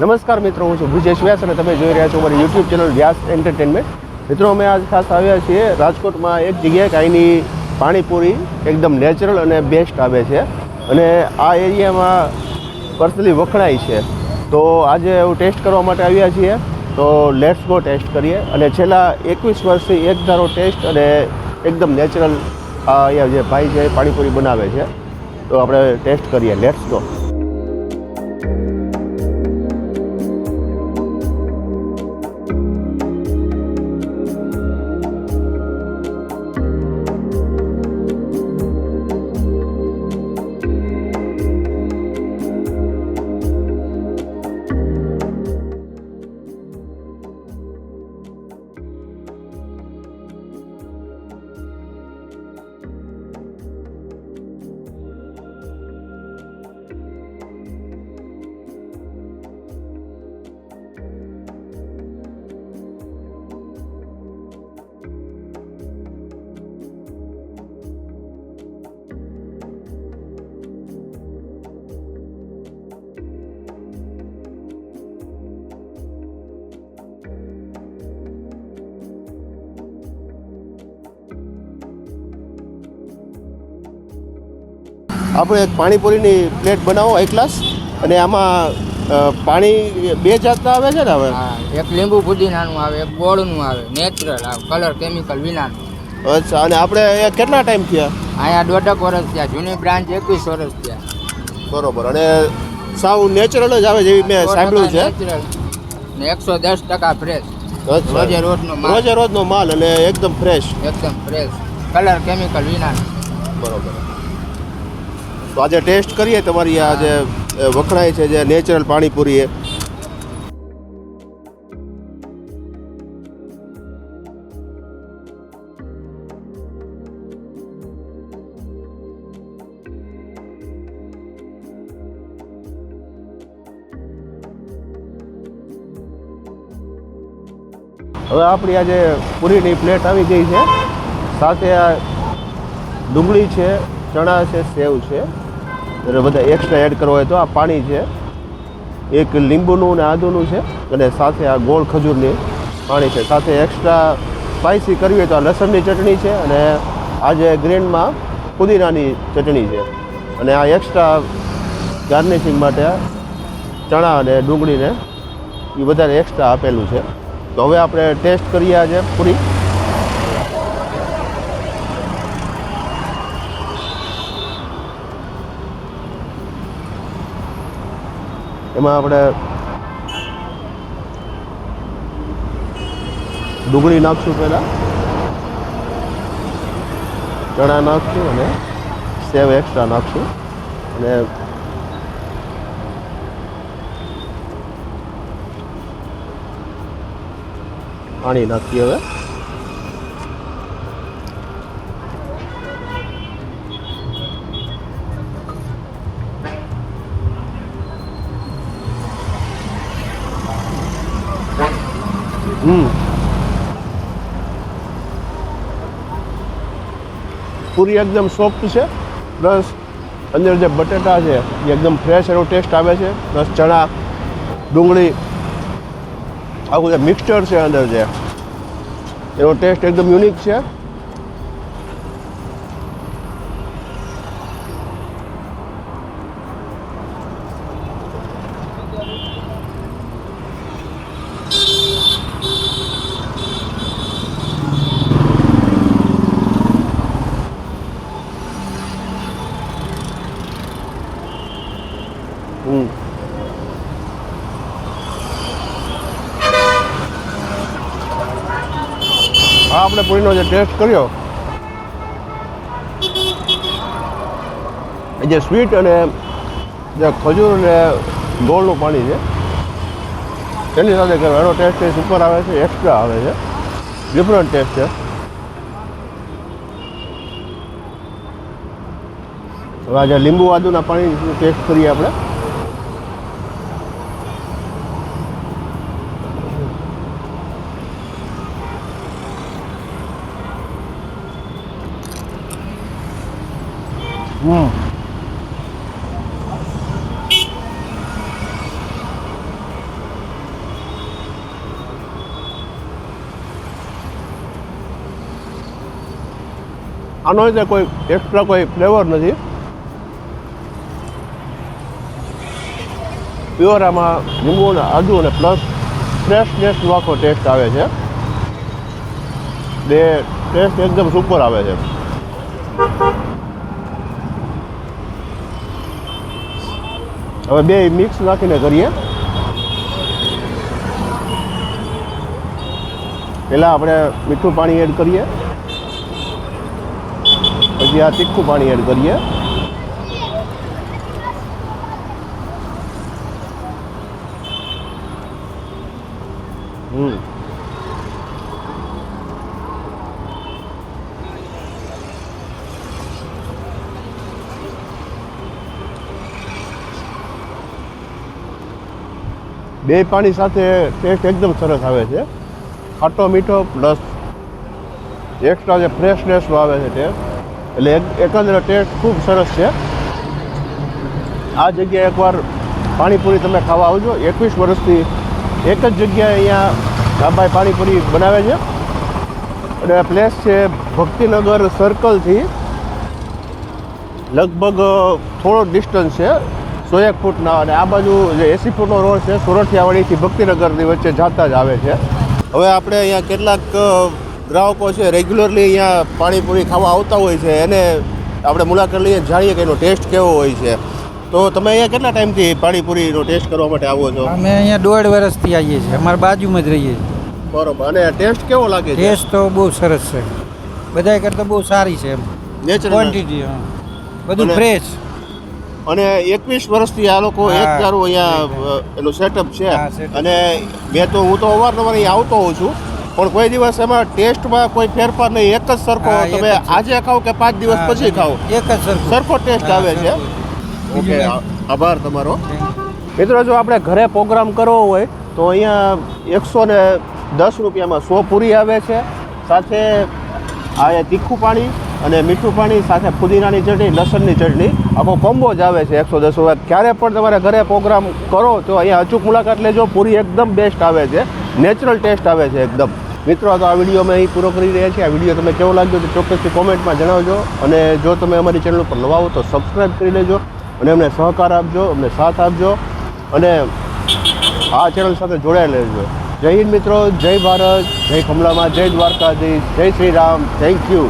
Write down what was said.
નમસ્કાર મિત્રો, હું છું ભુજેશ વ્યાસ અને તમે જોઈ રહ્યા છો મારી યુટ્યુબ ચેનલ વ્યાસ એન્ટરટેનમેન્ટ મિત્રો, અમે આજ ખાસ આવ્યા છીએ રાજકોટમાં. એક જગ્યાએ કાંઈની પાણીપુરી એકદમ નેચરલ અને બેસ્ટ આવે છે. અને આ એરિયામાં પર્સનલી વખણાય છે. તો આજે હું ટેસ્ટ કરવા માટે આવ્યા છીએ. તો લેટ્સ ગો ટેસ્ટ કરીએ. અને છેલ્લા એકવીસ વર્ષથી એક ધારો ટેસ્ટ અને એકદમ નેચરલ અહીંયા જે ભાઈ છે પાણીપુરી બનાવે છે. તો આપણે ટેસ્ટ કરીએ. લેટ્સ ગો આપણે એક પાણીપુરીની પ્લેટ બનાવો એક ગ્લાસ. અને આમાં પાણી બે જાતના આવે છે ને હવે? હા એક લીંબુ પુદીનાનું આવે એક ગોળનું આવે નેચરલ આવે કલર કેમિકલ વિનાનું. અચ્છા અને આપણે કેટલા ટાઈમ થયા? અહીંયા દોઢક વર્ષ થયા જૂની બ્રાન્ચ એકવીસ વર્ષ થયા. બરોબર અને સાવ નેચરલ જ આવે જેવી મેં સાંભળ્યું છે. ને એકસો દસ ટકા ફ્રેશ. રોજે રોજનો માલ. રોજે રોજનો માલ અને એકદમ ફ્રેશ એકદમ ફ્રેશ કલર કેમિકલ વિનાનું. બરોબર. તો આજે ટેસ્ટ કરીએ તમારી આ જે વખણાય છે જે નેચરલ પાણીપુરી એ હવે આપણી આજે પૂરીની પ્લેટ આવી ગઈ છે, સાથે આ ડુંગળી છે, ચણા છે, સેવ છે. બધા એક્સ્ટ્રા એડ કરવો હોય તો આ પાણી છે. એક લીંબુનું અને આદુનું છે અને સાથે આ ગોળ ખજૂરની પાણી છે. સાથે એક્સ્ટ્રા સ્પાઇસી કરવી હોય તો આ લસણની ચટણી છે અને આજે ગ્રીનમાં પુદીનાની ચટણી છે. અને આ એક્સ્ટ્રા ગાર્નિશિંગ માટે ચણા અને ડુંગળીને એ વધારે એક્સ્ટ્રા આપેલું છે. તો હવે આપણે ટેસ્ટ કરીએ આજે પૂરી. એમાં આપણે ડુંગળી નાખશું પહેલાં. ચણા નાખશું અને સેવ એક્સ્ટ્રા નાખશું. અને પાણી નાખીએ હવે. પૂરી એકદમ સોફ્ટ છે. પ્લસ અંદર જે બટેટા છે, એ એકદમ ફ્રેશ એનો ટેસ્ટ આવે છે. પ્લસ ચણા, ડુંગળી, આખું જે મિક્સચર છે અંદર જે, એનો ટેસ્ટ એકદમ યુનિક છે. આ આપણે પૂરીનો જે ટેસ્ટ કર્યો, એ જે સ્વીટ અને જે ખજૂર અને ગોળનું પાણી છે તેની સાથે એનો ટેસ્ટ એ સુપર આવે છે એક્સ્ટ્રા આવે છે. ડિફરન્ટ ટેસ્ટ છે. હવે આજે લીંબુ આદુના પાણી ટેસ્ટ કરીએ આપણે? હમ આનો જે કોઈ એક્સ્ટ્રા કોઈ ફ્લેવર નથી. પ્યોર આમાં લીંબુ અને આદુ અને પ્લસ ફ્રેશ ટેસ્ટ આખો ટેસ્ટ આવે છે. બે ટેસ્ટ એકદમ સુપર આવે છે. હવે બે મિક્સ નાખીને કરીએ. પહેલાં આપણે મીઠું પાણી એડ કરીએ. પછી આ તીખું પાણી એડ કરીએ. હમ. બે પાણી સાથે ટેસ્ટ એકદમ સરસ આવે છે. ખાટો, મીઠો પ્લસ એક્સ્ટ્રા જે ફ્રેશનેસનો આવે છે ટેસ્ટ એટલે એકંદર ટેસ્ટ ખૂબ સરસ છે. આ જગ્યાએ એકવાર પાણીપુરી તમે ખાવા આવજો. એકવીસ વર્ષથી એક જ જગ્યાએ અહીંયા ધાબાઈ પાણીપુરી બનાવે છે. અને આ પ્લેસ છે ભક્તિનગર સર્કલથી લગભગ થોડો ડિસ્ટન્સ છે. સો એક ફૂટના અને આ બાજુ જે એસી ફૂટનો રોડ છે સોરઠિયાવાડીથી ભક્તિનગરની વચ્ચે જાતા જ આવે છે. હવે આપણે અહીંયા કેટલાક ગ્રાહકો છે રેગ્યુલરલી અહીંયા પાણીપુરી ખાવા આવતા હોય છે. એને આપણે મુલાકાત લઈએ જાણીએ કે એનો ટેસ્ટ કેવો હોય છે. તો તમે અહીંયા કેટલા ટાઈમથી પાણીપુરીનો ટેસ્ટ કરવા માટે આવો છો? અમે અહીંયા દોઢ વર્ષથી આવીએ છીએ. અમારા બાજુમાં જ રહીએ છીએ. બરોબર. અને ટેસ્ટ કેવો લાગે છે? ટેસ્ટ તો બહુ સરસ છે. બધાય કરતાં બહુ સારી છે એમ. નેચરલ ક્વોન્ટિટી બધું ફ્રેશ અને એકવીસ વર્ષથી આ લોકો એક. ધારું અહીંયા એનું સેટઅપ છે. અને મેં તો હું તો અવારનવાર અહીંયા આવતો હોઉં છું પણ કોઈ દિવસ એમાં ટેસ્ટમાં કોઈ ફેરફાર નહીં. એક જ સરખો તમે આજે ખાઓ કે પાંચ દિવસ પછી ખાઓ એક જ સરખો. ટેસ્ટ આવે છે. ઓકે આભાર તમારો. મિત્રો જો આપણે ઘરે પ્રોગ્રામ કરવો હોય તો અહીંયા એકસો ને દસ રૂપિયામાં સો પૂરી આવે છે. સાથે આ તીખું પાણી અને મીઠું પાણી સાથે ફુદીનાની ચટણી, લસણની ચટણી. આખો કોમ્બો જ આવે છે એકસો દસ રૂપિયા ક્યારે પણ તમારે ઘરે પ્રોગ્રામ કરો તો અહીંયા અચૂક મુલાકાત લેજો. પૂરી એકદમ બેસ્ટ આવે છે. નેચરલ ટેસ્ટ આવે છે એકદમ. મિત્રો તો આ વીડિયો અમે અહીં પૂરો કરી રહ્યા છીએ. આ વીડિયો તમને કેવો લાગ્યો તો ચોક્કસથી કોમેન્ટમાં જણાવજો. અને જો તમે અમારી ચેનલ ઉપર નવા હો તો સબસ્ક્રાઈબ કરી લેજો અને અમને સહકાર આપજો, અમને સાથ આપજો અને આ ચેનલ સાથે જોડાઈ લેજો જય હિન્દ મિત્રો, જય ભારત, જય કમલામાં, જય દ્વારકાધીશ, જય શ્રી રામ. Thank you